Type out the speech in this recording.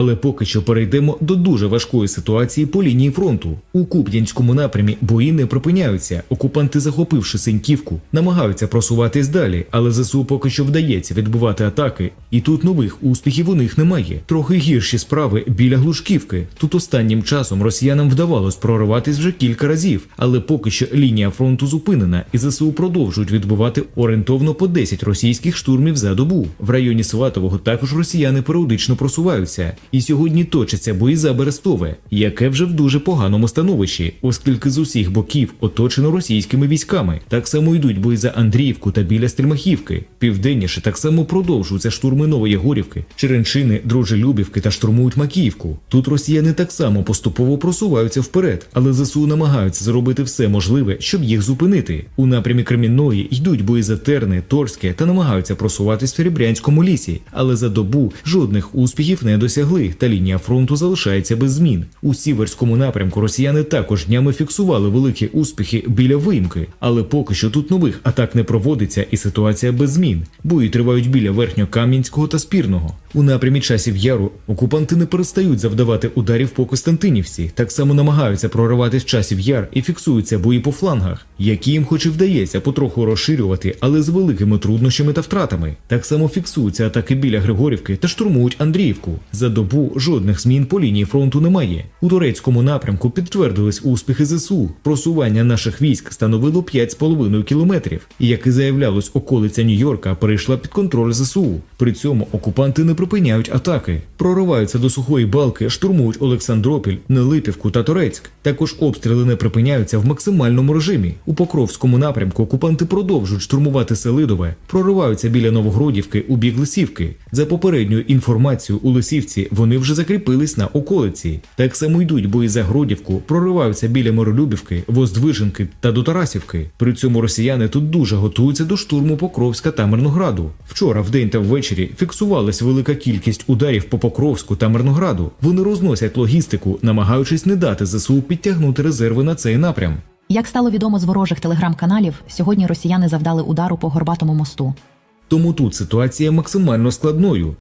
Але поки що перейдемо до дуже важкої ситуації по лінії фронту. У Куп'янському напрямі бої не припиняються. Окупанти, захопивши Синьківку, намагаються просуватись далі, але ЗСУ поки що вдається відбивати атаки, і тут нових успіхів у них немає. Трохи гірші справи біля Глушківки. Тут останнім часом росіянам вдавалось прориватись вже кілька разів, але поки що лінія фронту зупинена, і ЗСУ продовжують відбивати орієнтовно по 10 російських штурмів за добу. В районі Сватового також росіяни періодично просуваються. І сьогодні точаться бої за Берестове, яке вже в дуже поганому становищі, оскільки з усіх боків оточено російськими військами. Так само йдуть бої за Андріївку та біля Стрімахівки. Південніше так само продовжуються штурми Нової Горівки, Черенчини, Дружелюбівки та штурмують Макіївку. Тут росіяни так само поступово просуваються вперед, але ЗСУ намагаються зробити все можливе, щоб їх зупинити. У напрямі Кремінної йдуть бої за Терни, Торське та намагаються просуватись в Серебрянському лісі, але за добу жодних успіхів не досягли, та лінія фронту залишається без змін. У сіверському напрямку росіяни також днями фіксували великі успіхи біля виїмки, але поки що тут нових атак не проводиться і ситуація без змін. Бої тривають біля Верхньокам'янського та Спірного. У напрямі часів яру окупанти не перестають завдавати ударів по Костянтинівці, так само намагаються прориватись в часів яр і фіксуються бої по флангах, які їм хоч і вдається потроху розширювати, але з великими труднощами та втратами. Так само фіксуються атаки біля Григорівки та штурмують Андріївку. За добу жодних змін по лінії фронту немає. У турецькому напрямку підтвердились успіхи ЗСУ. Просування наших військ становило 5,5 кілометрів. І як і заявлялось, околиця Нью-Йорка перейшла під контроль ЗСУ. При цьому окупанти не припиняють атаки, прориваються до сухої балки, штурмують Олександропіль, Нелипівку та Торецьк. Також обстріли не припиняються в максимальному режимі. У Покровському напрямку окупанти продовжують штурмувати Селидове, прориваються біля Новогродівки у бік Лисівки. За попередньою інформацією у Лисівці вони вже закріпились на околиці. Так само йдуть бої за Гродівку, прориваються біля Миролюбівки, Воздвиженки та до Тарасівки. При цьому росіяни тут дуже готуються до штурму Покровська та Мирнограду. Вчора, вдень та ввечері, фіксувалась велика кількість ударів по Покровську та Мирнограду. Вони розносять логістику, намагаючись не дати ЗСУ підтягнути резерви на цей напрям. Як стало відомо з ворожих телеграм-каналів, сьогодні росіяни завдали удару по горбатому мосту. Тому тут ситуація максимально складною.